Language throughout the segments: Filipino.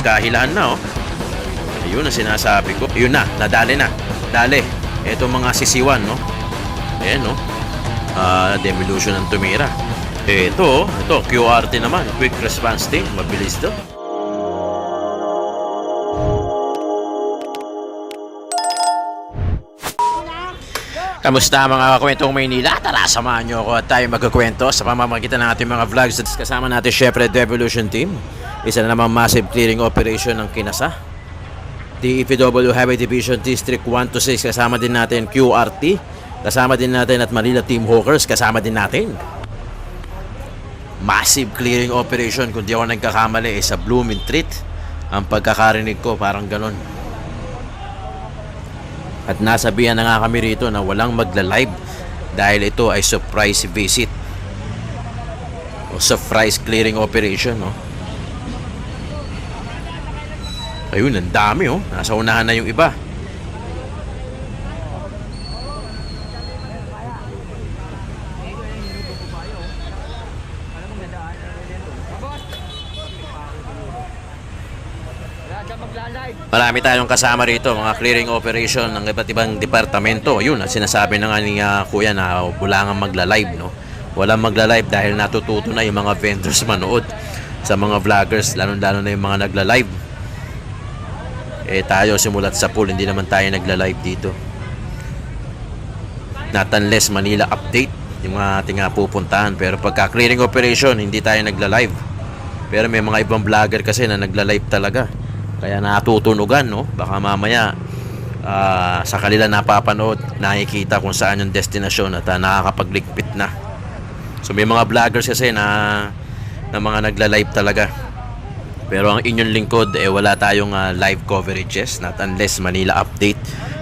Kahilahan na, oh. Ayun ang sinasabi ko. Ayun na, nadali na. Dali. Ito mga sisiwan, no? Ayan, no? Ah, demolition ng tumira. Ito, oh. ito, QRT naman. Quick response team. Mabilis to. Kamusta mga kwentong Maynila? Tara, samahan nyo ako at tayo magkukwento sa pamamagitan ng ating mga vlogs. At kasama natin syempre Devolution Team. Isa na namang massive clearing operation ng Kinasa. DEPW Highway Division District 1 to 6 kasama din natin QRT. Kasama din natin at Manila Team Hawkers kasama din natin. Massive clearing operation kung di ako nagkakamali sa Blooming Treat. Ang pagkakarinig ko parang ganon. At nasabihan na nga kami rito na walang magla-live dahil ito ay surprise visit o surprise clearing operation no. Ayun, ang dami oh. Nasa unahan na yung iba. Marami tayong kasama rito, mga clearing operation ng iba't ibang departamento. Yun, at sinasabi na nga ah, Kuya na wala nga magla-live, no? Walang magla-live dahil natututo na yung mga vendors manood sa mga vloggers, lalo-lalo na yung mga nagla-live. Eh tayo simulat sa pool, hindi naman tayo nagla-live dito. Not unless Manila update yung mga ating ah, pupuntahan. Pero pagka clearing operation, hindi tayo nagla-live. Pero may mga ibang vlogger kasi na nagla-live talaga. Kaya natutunugan, no? Baka mamaya ah, sa kanila napapanood, nakikita kung saan yung destinasyon at ah, nakakapagligpit na. So may mga vloggers kasi na, na mga nagla-live talaga. Pero ang inyong lingkod, eh wala tayong ah, live coverages, not unless Manila update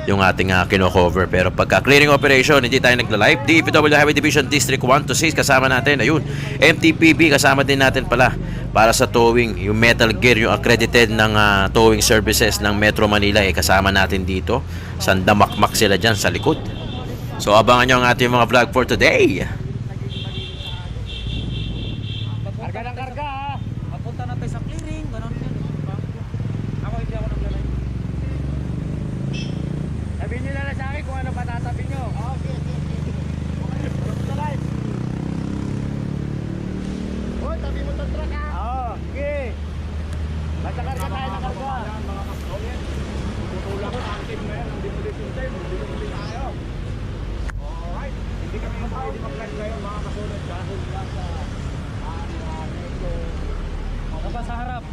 yung ating uh, kino-cover. Pero pagka clearing operation, hindi tayo nagla-live. DPW Highway Division District 1 to 6, kasama natin. Ayun, MTPB, kasama din natin pala para sa towing. Yung Metal Gear, yung accredited ng ah, towing services ng Metro Manila, eh kasama natin dito. Sandamakmak sila dyan sa likod. So abangan nyo ang ating mga vlog for today. Karga ng karga ha. Mapunta na tayo sa clearing. Ganon yan. Diba? Ako hindi ako naglalay. Sabihin nyo na lang sa akin kung ano patatabi nyo. Oo, okay. Hoy, tabi mo itong truck ha. Oo, sige. Basta karga tayo ng karga. Tutulak ko active na yan. Hindi mo din time. Hindi mo din tayo. Alright. Hindi kami pwede mag-live ngayon mga kasunod dahil lang sa Baba sa harap.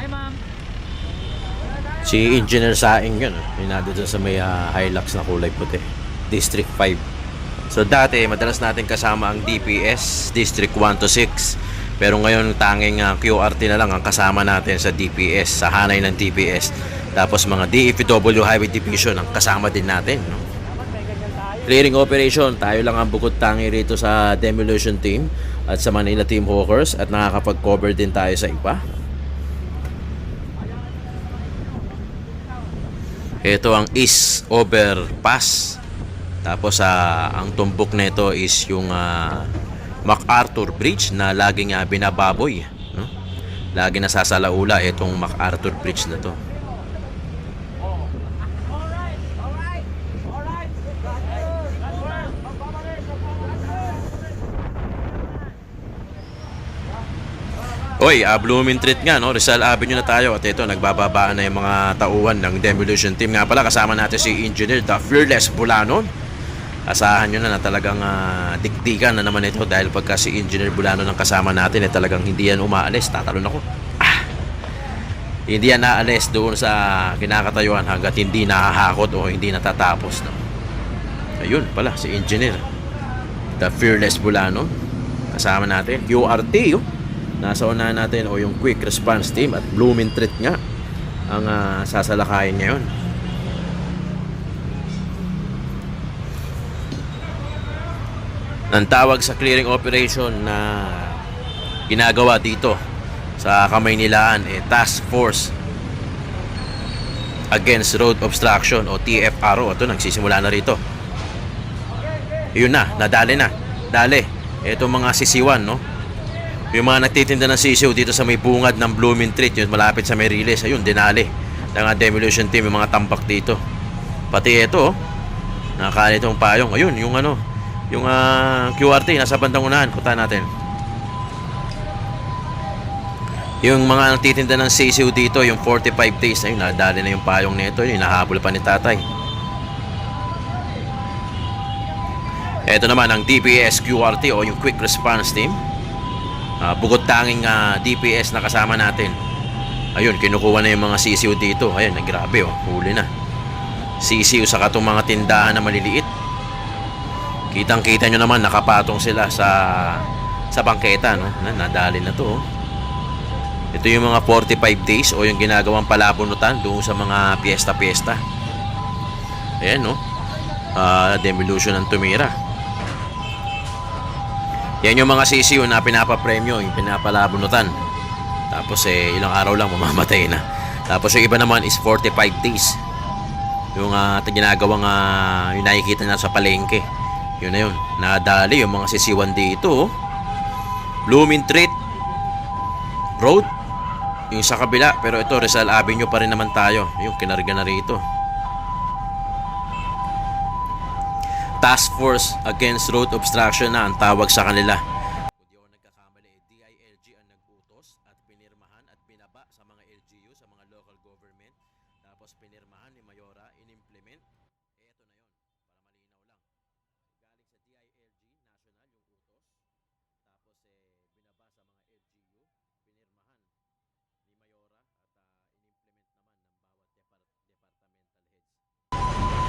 Hi, ma'am. Si Engineer Saing yun. Yung nandun dun sa may ah, Hilux na kulay puti. District 5. So dati, madalas natin kasama ang DPS, District 1 to 6. Pero ngayon, tanging ah, QRT na lang ang kasama natin sa DPS, sa hanay ng DPS. Tapos mga DFW Highway Division ang kasama din natin. No? Clearing operation, tayo lang ang bukod tangi rito sa demolition team at sa Manila Team Hawkers at nakakapag-cover din tayo sa iba. Ito ang East Overpass. Tapos ah, ang tumbok nito is yung ah, MacArthur Bridge na laging uh, binababoy. No? Lagi nasasalaula itong MacArthur Bridge na to. Oy, uh, Blooming Treat nga, no? Rizal Avenue na tayo at ito, nagbababaan na yung mga tauhan ng demolition team. Nga pala, kasama natin si Engineer The Fearless Bulanon. Asahan nyo na na talagang ah, dikdikan na naman ito dahil pagka si Engineer Bulanon ang kasama natin, eh, talagang hindi yan umaalis. Tatalon ako. Ah! Hindi yan naalis doon sa kinakatayuan hanggat hindi nakahakot o hindi natatapos. No? Ayun pala, si Engineer. The Fearless Bulanon. Kasama natin. QRT, oh nasa unahan natin o yung quick response team at blooming treat nga ang uh, sasalakayin ngayon. Ang tawag sa clearing operation na ginagawa dito sa kamay nilaan eh, Task Force Against Road Obstruction o TFRO ito nagsisimula na rito. Yun na nadali na. Dali. Ito mga sisiwan no? Yung mga nagtitinda ng sisiw dito sa may bungad ng Blooming Treat, yun malapit sa Meriles, ayun, dinali. Ng uh, demolition team, yung mga tambak dito. Pati ito, oh, nakakain itong payong. Ayun, yung ano, yung ah, QRT, nasa bandang unahan. Punta natin. Yung mga nagtitinda ng sisiw dito, yung 45 days, ayun, nadali na yung payong nito, yun, nahabol pa ni tatay. Ito naman ang DPS QRT o yung Quick Response Team. Ah, bukod tanging ah, DPS na kasama natin. Ayun, kinukuha na yung mga sisiw dito. Ayun, grabe oh, huli na. Sisiw sa katong mga tindahan na maliliit. Kitang-kita nyo naman nakapatong sila sa sa bangketa, no? Na, nadali na to. oh. Ito yung mga 45 days o yung ginagawang palabunutan doon sa mga piyesta-piyesta. Ayan, no? Ah, demolition ng tumira. Yan yung mga sisiyo na pinapapremyo, yung pinapalabunutan. Tapos eh, ilang araw lang mamamatay na. Tapos yung iba naman is 45 days. Yung uh, ginagawang uh, yung nakikita na sa palengke. Yun na yun. Nadali yung mga sisiwan dito. oh. Blooming Treat Road. Yung sa kabila. Pero ito, Rizal Avenue pa rin naman tayo. Yung kinarga na rito. Task Force Against Road Obstruction na ang tawag sa kanila.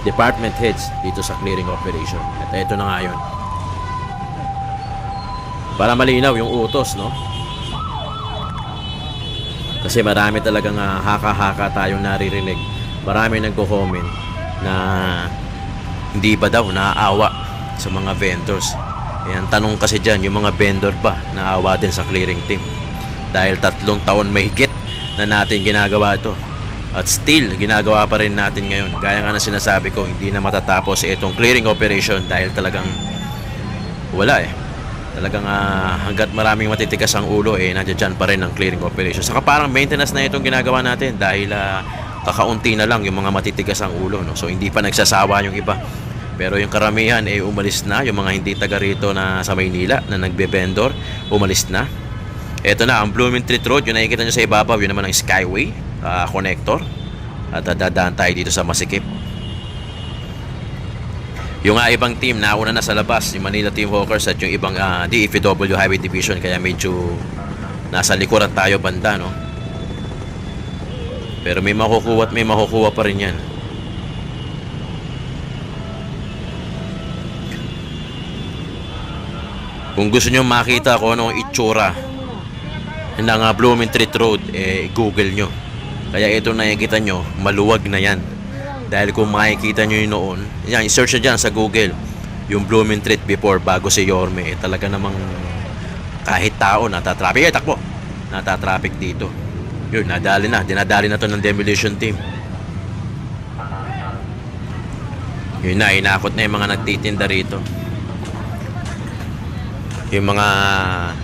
Department heads dito sa clearing operation. At ito na nga yun. Para malinaw yung utos, no? Kasi marami talagang ah, haka-haka tayong naririnig. Marami nagko-comment na hindi ba daw naaawa sa mga vendors. Ayan, tanong kasi dyan, yung mga vendor ba naawa din sa clearing team? Dahil tatlong taon mahigit na natin ginagawa ito. At still, ginagawa pa rin natin ngayon. Gaya nga na sinasabi ko, hindi na matatapos itong clearing operation dahil talagang wala eh. Talagang ah, hanggat maraming matitikas ang ulo eh, nandiyan pa rin ang clearing operation. Saka parang maintenance na itong ginagawa natin dahil ah, kakaunti na lang yung mga matitikas ang ulo. No? So hindi pa nagsasawa yung iba. Pero yung karamihan eh umalis na, yung mga hindi taga rito na sa Maynila na nagbe-vendor, umalis na. Ito na, ang Blooming Treat Road, yung nakikita nyo sa ibabaw, yun naman ang Skyway ah, Connector. At ah, dadaan tayo dito sa Masikip. Yung nga ibang team, nauna na sa labas, yung Manila Team Hawkers at yung ibang ah, DFW Highway Division, kaya medyo nasa likuran tayo banda, no? Pero may makukuha at may makukuha pa rin yan. Kung gusto nyo makita kung anong itsura ng uh, Blooming Treat Road, eh, Google nyo. Kaya ito nakikita nyo, maluwag na yan. Dahil kung makikita nyo yun noon, yan, i-search nyo sa Google, yung Blooming Treat before, bago si Yorme, eh, talaga namang kahit tao natatraffic. Eh, takbo! Natatraffic dito. Yun, nadali na. Dinadali na to ng demolition team. Yun na, inakot na yung mga nagtitinda rito yung mga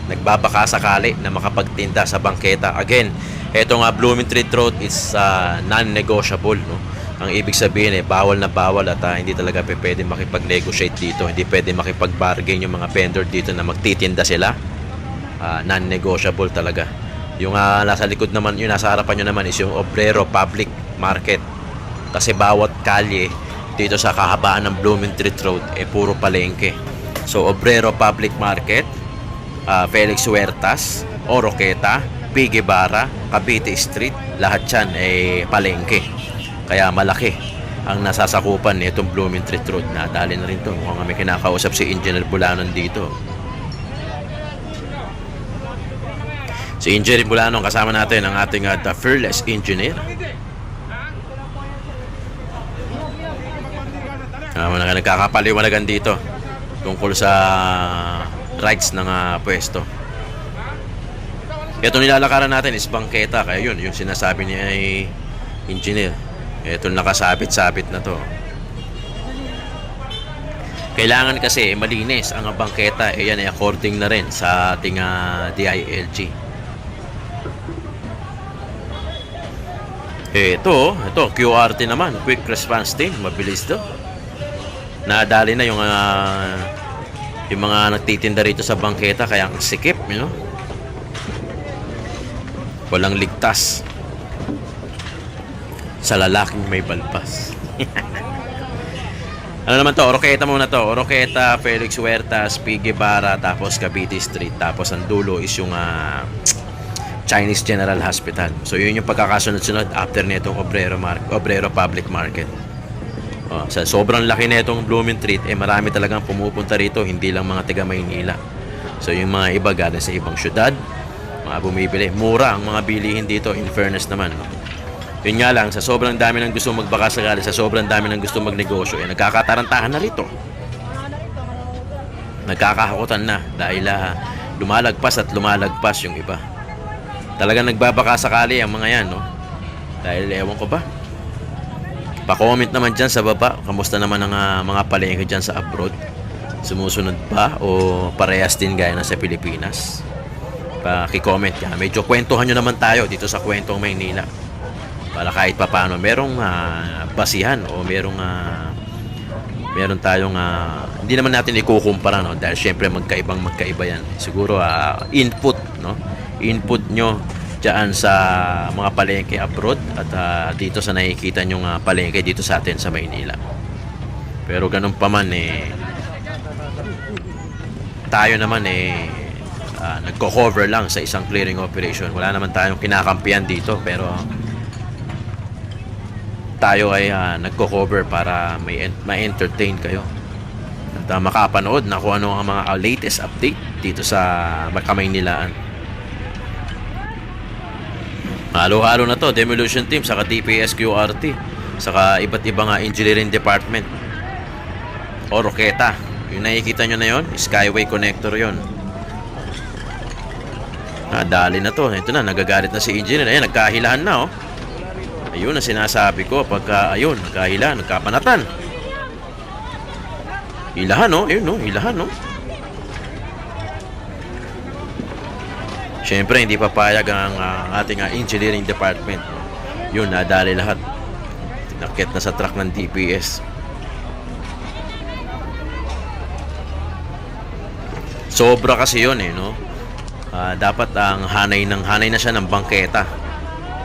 nagbabaka sakali na makapagtinda sa bangketa. Again, eto nga Blooming Treat Road is uh, non-negotiable. No? Ang ibig sabihin eh, bawal na bawal at uh, hindi talaga pwede makipag-negotiate dito. Hindi pwede makipag-bargain yung mga vendor dito na magtitinda sila. Uh, non-negotiable talaga. Yung uh, nasa likod naman, yung nasa harapan nyo naman is yung Obrero Public Market. Kasi bawat kalye dito sa kahabaan ng Blooming Treat Road eh puro palengke. So, Obrero Public Market, ah, Felix Huertas, Oroqueta, P. Guevara, Cavite Street, lahat yan ay palengke. Kaya malaki ang nasasakupan nitong Blooming Treat Road. Nadali na rin to. Mukhang may kinakausap si Engineer Bulanon dito. Si Engineer Bulanon kasama natin ang ating uh, the fearless engineer. Mga nagkakapaliwanagan dito tungkol sa rights ng ah, pwesto. Ito nilalakaran natin is bangketa. Kaya yun, yung sinasabi niya ay engineer. Ito nakasabit-sabit na to. Kailangan kasi malinis ang bangketa. E ay according na rin sa ating ah, DILG. Ito, ito, QRT naman. Quick response team. Mabilis to. Nadali na yung ah, yung mga nagtitinda rito sa bangketa kaya ang sikip, you know? Walang ligtas sa lalaking may balpas. ano naman to? Oroqueta muna to. Oroqueta, Felix Huertas, P. Guevara, tapos Cavite Street. Tapos ang dulo is yung ah, Chinese General Hospital. So yun yung pagkakasunod-sunod after nitong Obrero, Mar- Obrero Public Market. Oh, sa sobrang laki nitong Blooming Treat, eh marami talagang pumupunta rito, hindi lang mga taga Maynila. So yung mga iba galing sa ibang syudad, mga bumibili. Mura ang mga bilihin dito, in fairness naman. No? Yun nga lang, sa sobrang dami ng gusto magbaka sakali, sa sobrang dami ng gusto magnegosyo, eh nagkakatarantahan na rito. Nagkakahakutan na dahil ah, lumalagpas at lumalagpas yung iba. Talagang nagbabaka sakali ang mga yan, no? Dahil ewan ko ba, Pa-comment naman dyan sa baba. Kamusta naman ang ah, mga palengke dyan sa abroad? Sumusunod ba o parehas din gaya na sa Pilipinas? Paki-comment yan. Medyo kwentuhan nyo naman tayo dito sa Kwentong Maynila. Para kahit papano merong ah, basihan o merong ah, meron tayong ah, hindi naman natin ikukumpara no dahil syempre magkaibang magkaiba yan. Siguro ah, input no. Input nyo diyan sa mga palengke abroad at ah, dito sa nakikita nyong ah, palengke dito sa atin sa Maynila. Pero ganun pa man eh tayo naman eh ah, nagko-cover lang sa isang clearing operation. Wala naman tayong kinakampiyan dito pero tayo ay ah, nagko-cover para may en- ma-entertain kayo. At ah, makapanood na kung ano ang mga latest update dito sa Kamaynilaan. Halo-halo na to, demolition team, saka DPS QRT, saka iba't ibang engineering department. O Roqueta. Yung nakikita nyo na yon, Skyway connector yon. Ah, dali na to. Ito na, nagagalit na si engineer. Ayan, nagkahilahan na oh. Ayun ang sinasabi ko. Pagka, ayun, nagkahilahan, nagkapanatan. Hilahan oh, ayun oh, hilahan oh. Siyempre, hindi papayag ang ah, ating ah, engineering department. Yun, nadali lahat. Tinakit na sa truck ng DPS. Sobra kasi yun eh, no? Ah, dapat ang hanay ng hanay na siya ng bangketa.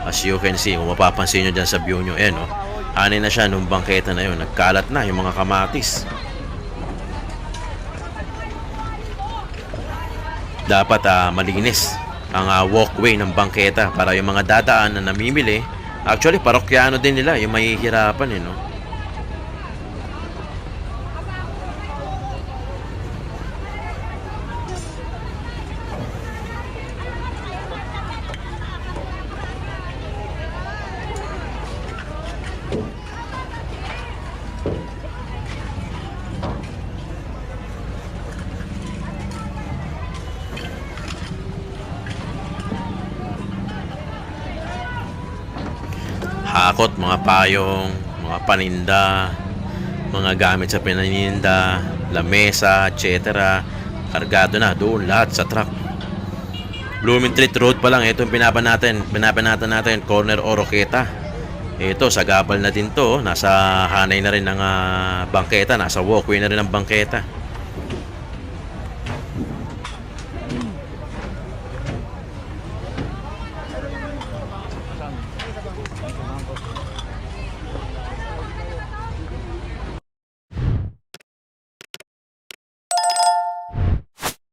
As you can see, kung mapapansin nyo dyan sa view nyo, eh, no? Hanay na siya ng bangketa na yun. Nagkalat na yung mga kamatis. dapat ah, malinis ang ah, walkway ng bangketa para yung mga dadaan na namimili actually parokyano din nila yung mahihirapan eh no hakot, mga payong, mga paninda, mga gamit sa pinaninda, lamesa, etc. Kargado na doon lahat sa truck. Blooming Street Road pa lang, ito yung pinapan natin, pinapanatan natin, corner Oroqueta. Ito, sa gabal na din to, nasa hanay na rin ng ah, bangketa, nasa walkway na rin ng bangketa.